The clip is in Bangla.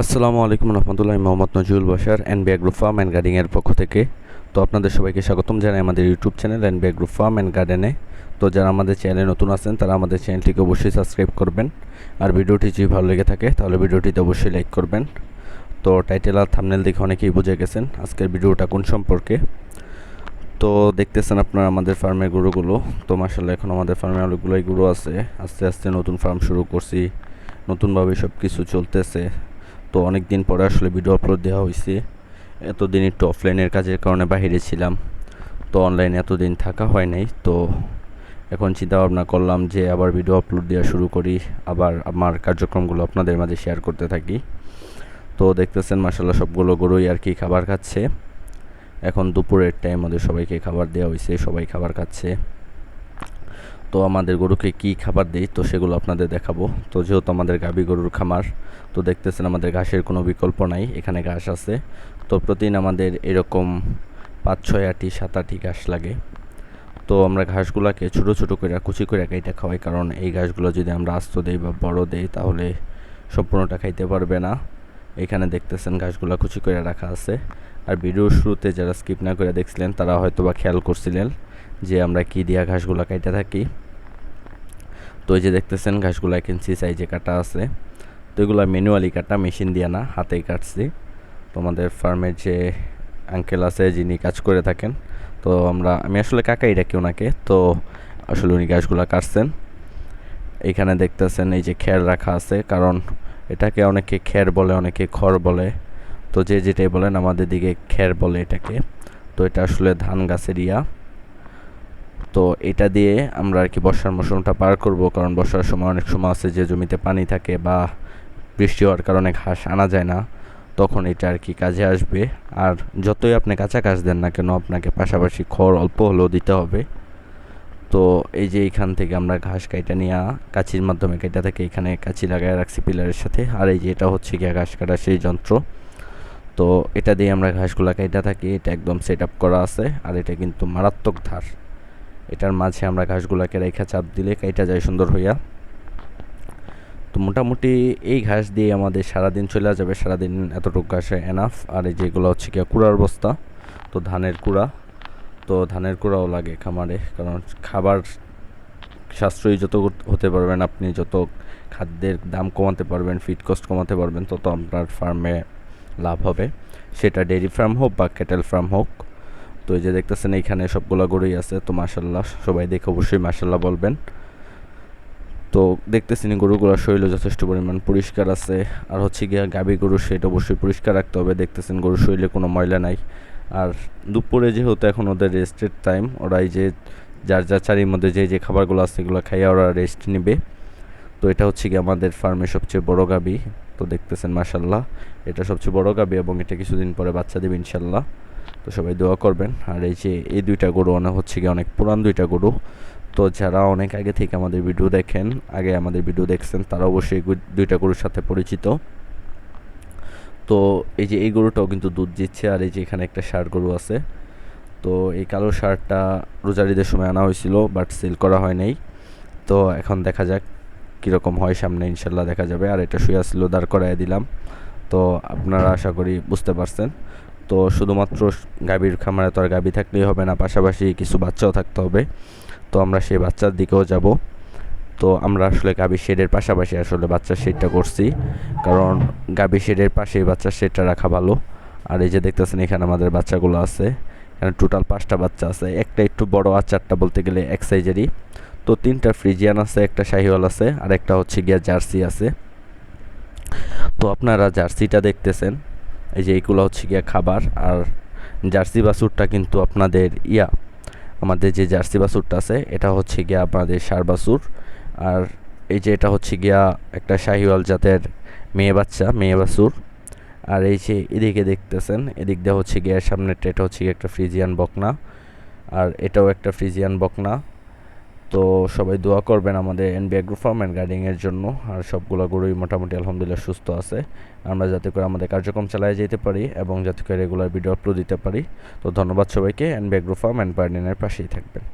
আসসালামু আলাইকুম রহমতুল্লাহ মোহাম্মদ নজরুল বাসার অ্যান্ড ব্যাগ্রো ফার্ম অ্যান্ড গার্ডেনের পক্ষ থেকে। তো আপনাদের সবাইকে স্বাগতম জানাই আমাদের YouTube channel and agro farm and গার্ডেনে। তো যারা আমাদের চ্যানেলে নতুন আছেন, তারা আমাদের চ্যানেলটিকে অবশ্যই সাবস্ক্রাইব করবেন। আর ভিডিওটি যদি ভালো লেগে থাকে, তাহলে ভিডিওটিতে অবশ্যই লাইক করবেন। তো টাইটেল আর থামনেল দেখে অনেকেই বুঝে গেছেন আজকের ভিডিওটা কোন সম্পর্কে। তো দেখতেছেন আপনারা আমাদের ফার্মের গরুগুলো। তো মাসাল্লাহ এখন আমাদের ফার্মে অনেকগুলোই গরু আছে। আস্তে আস্তে নতুন ফার্ম শুরু করছি। নতুনভাবে সব কিছু চলতেছে। তো অনেক দিন পরে আসলে ভিডিও আপলোড দেওয়া হয়েছে এতদিন একটু অফলাইনের কাজের কারণে বাইরে ছিলাম। তো অনলাইনে এতদিন থাকা হয় নাই। তো এখন চিন্তা ভাবনা করলাম যে আবার ভিডিও আপলোড দেওয়া শুরু করি, আবার আমার কার্যক্রমগুলো আপনাদের মাঝে শেয়ার করতে থাকি। তো দেখতেছেন মাসাল্লাহ সবগুলো গরুই আর কি খাবার খাচ্ছে। এখন দুপুরের টাইম আমাদের সবাইকে খাবার দেওয়া হয়েছে সবাই খাবার খাচ্ছে। তো আমাদের গরুকে কি খাবার দিই, তো সেগুলো আপনাদের দেখাবো। তো যেহেতু আমাদের গাভী গরুর খামার, তো দেখতেছেন আমাদের ঘাসের কোনো বিকল্প নাই, এখানে ঘাস আছে। তো প্রতিদিন আমাদের এরকম পাঁচ ছয় আটি, সাত আটি ঘাস লাগে। তো আমরা ঘাসগুলোকে ছোটো ছোটো করে কুচি করে কাইটা খাওয়াই, কারণ এই ঘাসগুলো যদি আমরা আস্ত দিই বা বড় দিই, তাহলে সম্পূর্ণটা খাইতে পারবে না। এখানে দেখতেছেন ঘাসগুলো কুচি করে রাখা আছে। আর ভিডিওর শুরুতে যারা স্কিপ না করে দেখছিলেন, তারা হয়তো বা খেয়াল করছিলেন যে আমরা কি দিয়া ঘাসগুলো কাইতে থাকি। তো এই যে দেখতেছেন, ঘাসগুলো কিনছি সাইজে কাটা আছে। তো এগুলো ম্যানুয়ালি কাটা মেশিন দিয়ে না, হাতেই কাটছি। তো আমাদের ফার্মের যে আঙ্কেল আছে, যিনি কাজ করে থাকেন, তো আমরা, আমি আসলে কাকাই ডাকি ওনাকে, তো আসলে উনি ঘাসগুলো কাটছেন। এইখানে দেখতেছেন এই যে খের রাখা আছে, কারণ এটাকে অনেকে খের বলে, অনেকে খড় বলে। তো যে যেটাই বলেন, আমাদের দিকে খের বলে এটাকে। তো এটা আসলে ধান গাছের ইয়া। তো এটা দিয়ে আমরা আর কি বর্ষার মৌসুমটা পার করব, কারণ বর্ষার সময় অনেক সময় আছে যে জমিতে পানি থাকে বা বৃষ্টি হওয়ার কারণে ঘাস আনা যায় না, তখন এটা আর কি কাজে আসবে। আর যতই আপনি কাঁচা ঘাস দেন না কেন, আপনাকে পাশাপাশি খড় অল্প হলেও দিতে হবে। তো এই যে এইখান থেকে আমরা ঘাস কাইটা নিয়ে, কাঁচির মাধ্যমে কেটে থেকে এখানে কাঁচি লাগায় রাখছি পিলারের সাথে। আর এই যে এটা হচ্ছে গিয়া ঘাস কাটা সেই যন্ত্র। তো এটা দিয়ে আমরা ঘাসগুলা কাইটা থাকি, এটা একদম সেট আপ করা আছে। আর এটা কিন্তু মারাত্মক ধার। এটার মাঝে আমরা ঘাসগুলাকে রেখা চাপ দিলে কাইটা যায় সুন্দর হইয়া। তো মোটামুটি এই ঘাস দিয়ে আমাদের সারাদিন চলে যাবে। সারাদিন এতটুকু ঘাসে এনাফ আর এই যেগুলো হচ্ছে কি কুড়ার বস্তা, তো ধানের কুড়া। তো ধানের কুড়াও লাগে খামারে, কারণ খাবার সাশ্রয়ী যত হতে পারবেন আপনি, যত খাদ্যের দাম কমাতে পারবেন ফিড কস্ট কমাতে পারবেন, তত আপনার ফার্মে লাভ হবে। সেটা ডেয়ারি ফার্ম হোক বা ক্যাটেল ফার্ম হোক। তো এই যে দেখতেছেন, এইখানে সবগুলো গরুই আছে, তো মাসাল্লাহ সবাই দেখে অবশ্যই মাসাল্লাহ বলবেন। তো দেখতেছেন গরুগুলোর শরীরে যথেষ্ট পরিমাণ পরিষ্কার আছে, আর হচ্ছে গিয়া গাভী গরু, সেটা অবশ্যই পরিষ্কার রাখতে হবে। দেখতেছেন গরুর শরীরে কোনো ময়লা নাই। আর দুপুরে যেহেতু এখন ওদের রেস্টের টাইম ওরা এই যে যার যার চারির মধ্যে যে যে খাবারগুলো আছে সেগুলো খাইয়া ওরা রেস্ট নেবে। তো এটা হচ্ছে কি আমাদের ফার্মের সবচেয়ে বড় গাবি তো দেখতেছেন মাসাল্লাহ এটা সবচেয়ে বড় গাবি এবং এটা কিছুদিন পরে বাচ্চা দেবে ইনশাল্লাহ তো সবাই দোয়া করবেন। আর এই যে এই দুইটা গরু অনেক হচ্ছে গিয়ে অনেক পুরান দুইটা গরু। তো যারা অনেক আগে থেকে আমাদের ভিডিও দেখেন, আগে আমাদের ভিডিও দেখছেন, তারা অবশ্যই দুইটা গরুর সাথে পরিচিত। তো এই যে এই গরুটাও কিন্তু দুধ দিচ্ছে, আর এই যে এখানে একটা ষাঁড় গরু আছে। তো এই কালো ষাঁড়টা রোজারিদের সময় আনা হয়েছিল, বাট সেল করা হয় নাই। তো এখন দেখা যাক কীরকম হয়, সামনে ইনশাল্লাহ দেখা যাবে। আর এটা শুয়ে ছিল, দাঁড় করাই দিলাম। তো আপনারা আশা করি বুঝতে পারছেন। তো শুধুমাত্র গাভীর খামারে তো আর গাভী থাকলেই হবে না, পাশাপাশি কিছু বাচ্চাও থাকতে হবে। তো আমরা সেই বাচ্চার দিকেও যাব। তো আমরা আসলে গাভী শেডের পাশাপাশি আসলে বাচ্চার শেডটা করছি। কারণ গাভী শেডের পাশেই বাচ্চার শেডটা রাখা ভালো। আর এই যে দেখতেছেন এখানে আমাদের বাচ্চাগুলো আছে। এখানে টোটাল পাঁচটা বাচ্চা আছে। একটা একটু বড় আর চারটা বলতে গেলে এক সাইজেরই। তো তিনটা ফ্রিজিয়ান আছে, একটা শাহিওয়াল আছে, আর একটা হচ্ছে গিয়া জার্সি আছে। তো আপনারা জার্সিটা দেখতেছেন। এই যে এইগুলো হচ্ছে গিয়া খাবার, আর জার্সি বাছুরটা কিন্তু আপনাদের ইয়া, আমাদের যে জার্সি বাছুরটা আছে, এটা হচ্ছে গিয়া আপনাদের সার বাছুর আর এই যে এটা হচ্ছে গিয়া একটা শাহিওয়াল জাতের মেয়ে বাচ্চা, মেয়ে বাছুর আর এই যে এদিকে দেখতেছেন, এদিক দিয়ে হচ্ছে গিয়া সামনেরটা, এটা হচ্ছে গিয়ে একটা ফ্রিজিয়ান বকনা। আর এটাও একটা ফ্রিজিয়ান বকনা। তো সবাই দোয়া করবেন আমাদের এনবি অ্যাগ্রো ফার্ম অ্যান্ড গার্ডিংয়ের জন্য। আর সবগুলো গরুই মোটামুটি আলহামদুলিল্লাহ সুস্থ আছে। আমরা যাতে করে আমাদের কার্যক্রম চালিয়ে যেতে পারি এবং যাতে করে রেগুলার ভিডিও আপলোড দিতে পারি। তো ধন্যবাদ সবাইকে। এনবি অ্যাগ্রো ফার্ম অ্যান্ড গার্ডেনের পাশেই থাকবেন।